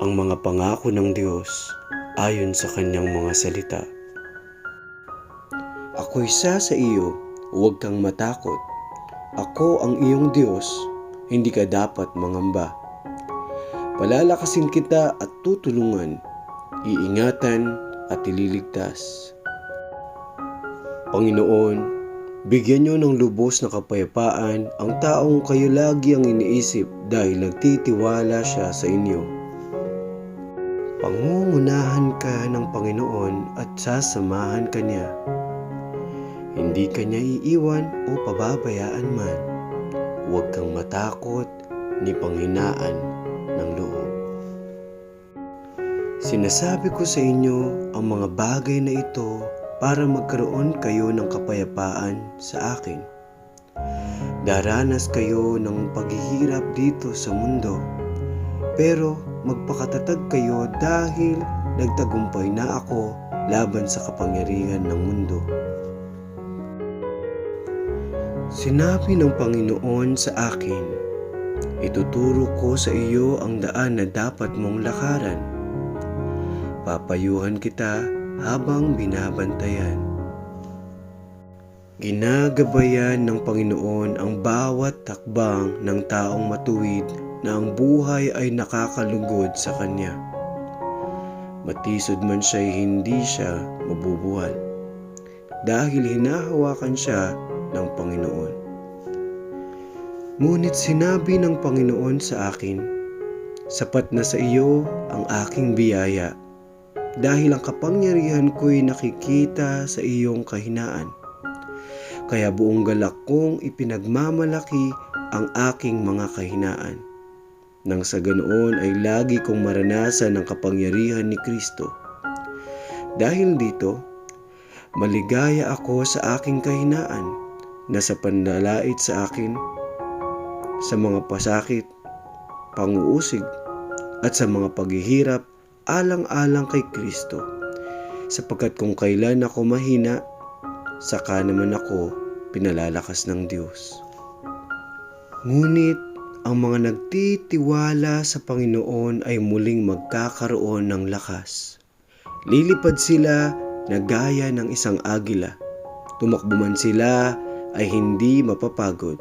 ang mga pangako ng Diyos ayon sa kanyang mga salita. Ako isa sa iyo, huwag kang matakot. Ako ang iyong Diyos, hindi ka dapat mangamba. Palalakasin kita at tutulungan, iingatan at ililigtas. Panginoon, bigyan niyo ng lubos na kapayapaan ang taong kayo lagi ang iniisip dahil nagtitiwala siya sa inyo. Pangungunahan ka ng Panginoon at sasamahan ka niya. Hindi ka niya iiwan o pababayaan man. Huwag kang matakot ni panghinaan ng loob. Sinasabi ko sa inyo ang mga bagay na ito para magkaroon kayo ng kapayapaan sa akin. Daranas kayo ng paghihirap dito sa mundo, pero magpakatatag kayo dahil nagtagumpay na ako laban sa kapangyarihan ng mundo. Sinabi ng Panginoon sa akin, ituturo ko sa iyo ang daan na dapat mong lakaran. Papayuhan kita habang binabantayan. Ginagabayan ng Panginoon ang bawat takbang ng taong matuwid na ang buhay ay nakakalugod sa Kanya. Matisod man siya'y hindi siya mabubuwal dahil hinahawakan siya ng Panginoon. Ngunit sinabi ng Panginoon sa akin, sapat na sa iyo ang aking biyaya dahil ang kapangyarihan ko'y nakikita sa iyong kahinaan. Kaya buong galak kong ipinagmamalaki ang aking mga kahinaan. Nang sa ganoon ay lagi kong maranasan ang kapangyarihan ni Kristo. Dahil dito, maligaya ako sa aking kahinaan na sa panlalait sa akin, sa mga pasakit, panguusig, at sa mga paghihirap alang-alang kay Kristo. Sapagkat kung kailan ako mahina, saka naman ako pinalalakas ng Diyos. Ngunit ang mga nagtitiwala sa Panginoon ay muling magkakaroon ng lakas. Lilipad sila na gaya ng isang agila. Tumakbo man sila ay hindi mapapagod.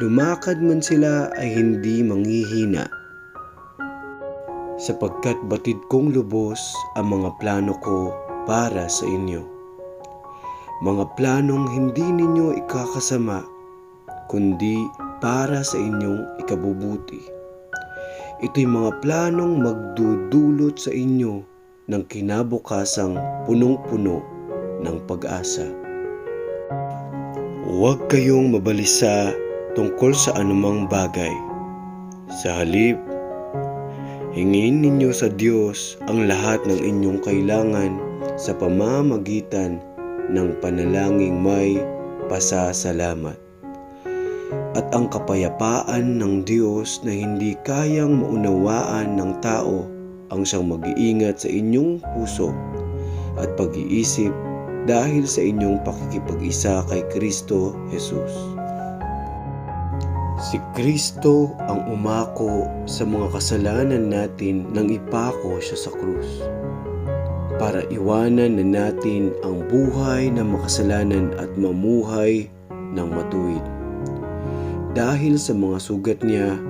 Lumakad man sila ay hindi manghihina sapagkat batid kong lubos ang mga plano ko para sa inyo. Mga planong hindi ninyo ikakasama, kundi para sa inyong ikabubuti. Ito'y mga planong magdudulot sa inyo ng kinabukasang punong-puno ng pag-asa. Huwag kayong mabalisa tungkol sa anumang bagay. Sa halip, Hingin ninyo sa Diyos ang lahat ng inyong kailangan sa pamamagitan ng panalangin may pasasalamat. At ang kapayapaan ng Diyos na hindi kayang maunawaan ng tao ang siyang mag-iingat sa inyong puso at pag-iisip dahil sa inyong pakikipag-isa kay Kristo Jesus. Si Kristo ang umako sa mga kasalanan natin nang ipako siya sa krus. Para iwanan na natin ang buhay ng makasalanan at mamuhay ng matuwid. Dahil sa mga sugat niya,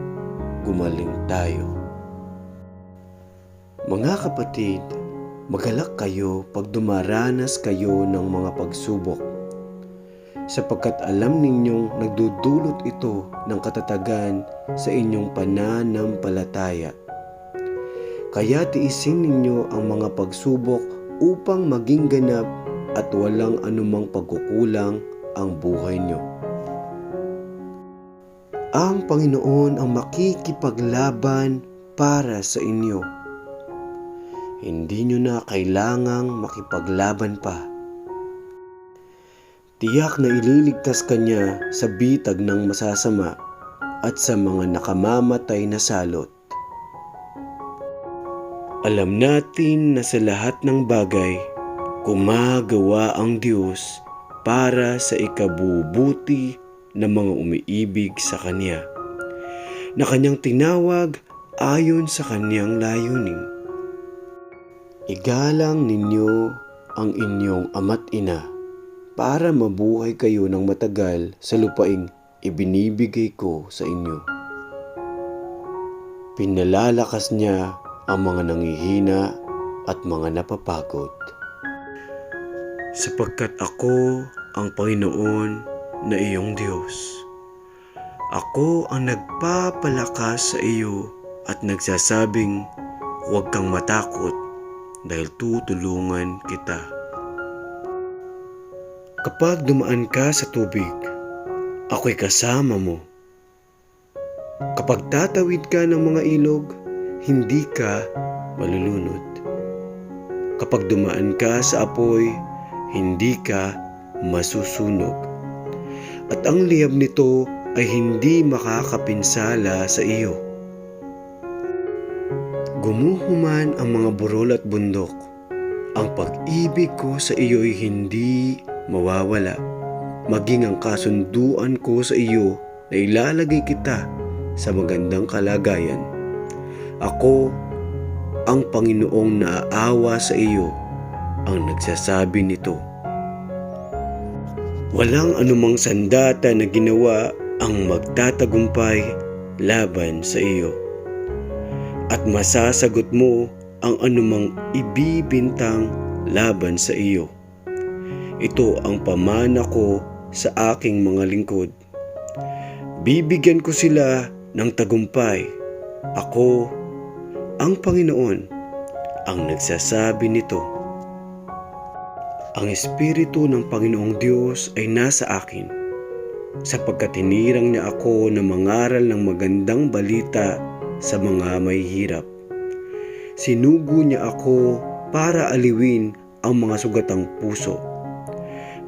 gumaling tayo. Mga kapatid, magalak kayo pag dumaranas kayo ng mga pagsubok sapagkat alam ninyong nagdudulot ito ng katatagan sa inyong pananampalataya. Kaya tiisin ninyo ang mga pagsubok upang maging ganap at walang anumang pagkukulang ang buhay nyo. Ang Panginoon ang makikipaglaban para sa inyo. Hindi nyo na kailangang makipaglaban pa Tiyak na ililigtas ka niya sa bitag ng masasama at sa mga nakamamatay na salot. Alam natin na sa lahat ng bagay, gumagawa ang Diyos para sa ikabubuti ng mga umiibig sa Kanya, na Kanyang tinawag ayon sa kanyang layunin. Igalang ninyo ang inyong ama't ina para mabuhay kayo ng matagal sa lupaing ibinibigay ko sa inyo. Pinalalakas niya ang mga nangihina at mga napapagod. Sapagkat ako ang Panginoon na iyong Diyos. Ako ang nagpapalakas sa iyo at nagsasabing huwag kang matakot dahil tutulungan kita. Kapag dumaan ka sa tubig, ako'y kasama mo. Kapag tatawid ka ng mga ilog, hindi ka malulunod. Kapag dumaan ka sa apoy, hindi ka masusunog. At ang liyab nito ay hindi makakapinsala sa iyo. Gumuhuman ang mga burol at bundok. Ang pag-ibig ko sa iyo'y hindi mawawala. Maging ang kasunduan ko sa iyo na ilalagay kita sa magandang kalagayan. Ako, ang Panginoong naaawa sa iyo, ang nagsasabi nito. Walang anumang sandata na ginawa ang magtatagumpay laban sa iyo. At masasagot mo ang anumang ibibintang laban sa iyo. Ito ang pamana ko sa aking mga lingkod. Bibigyan ko sila ng tagumpay. Ako, ang Panginoon, ang nagsasabi nito. Ang Espiritu ng Panginoong Diyos ay nasa akin, sapagkat hinirang niya ako na mangaral ng magandang balita sa mga may hirap. Sinugo niya ako para aliwin ang mga sugatang puso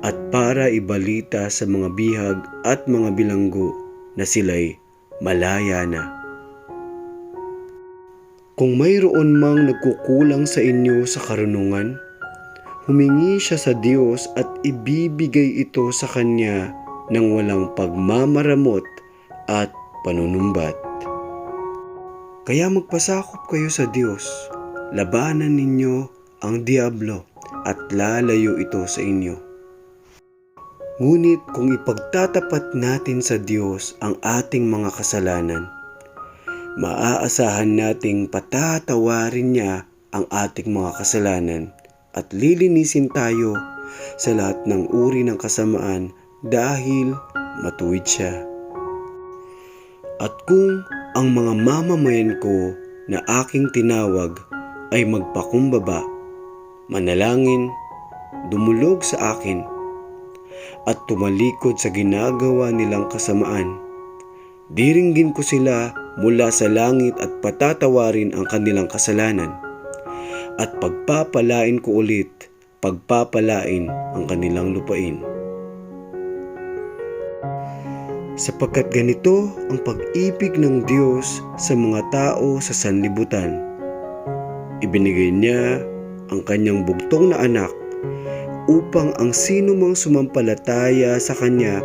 at para ibalita sa mga bihag at mga bilanggo na sila'y malaya na. Kung mayroon mang nagkukulang sa inyo sa karunungan, humingi siya sa Diyos at ibibigay ito sa Kanya ng walang pagmamaramot at panunumbat. Kaya magpasakop kayo sa Diyos, labanan ninyo ang Diablo at lalayo ito sa inyo. Ngunit kung ipagtatapat natin sa Diyos ang ating mga kasalanan, maaasahan nating patatawarin niya ang ating mga kasalanan at lilinisin tayo sa lahat ng uri ng kasamaan dahil matuwid siya. At kung ang mga mamamayan ko na aking tinawag ay magpakumbaba, manalangin, dumulog sa akin, at tumalikod sa ginagawa nilang kasamaan, diringgin ko sila mula sa langit at patatawarin ang kanilang kasalanan, at pagpapalain ko ulit, pagpapalain ang kanilang lupain. Sapagkat ganito ang pag-ibig ng Diyos sa mga tao sa sanlibutan. Ibinigay niya ang kanyang bugtong na anak upang ang sino mang sumampalataya sa kanya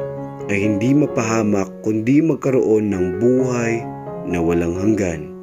ay hindi mapahamak kundi magkaroon ng buhay na walang hanggan.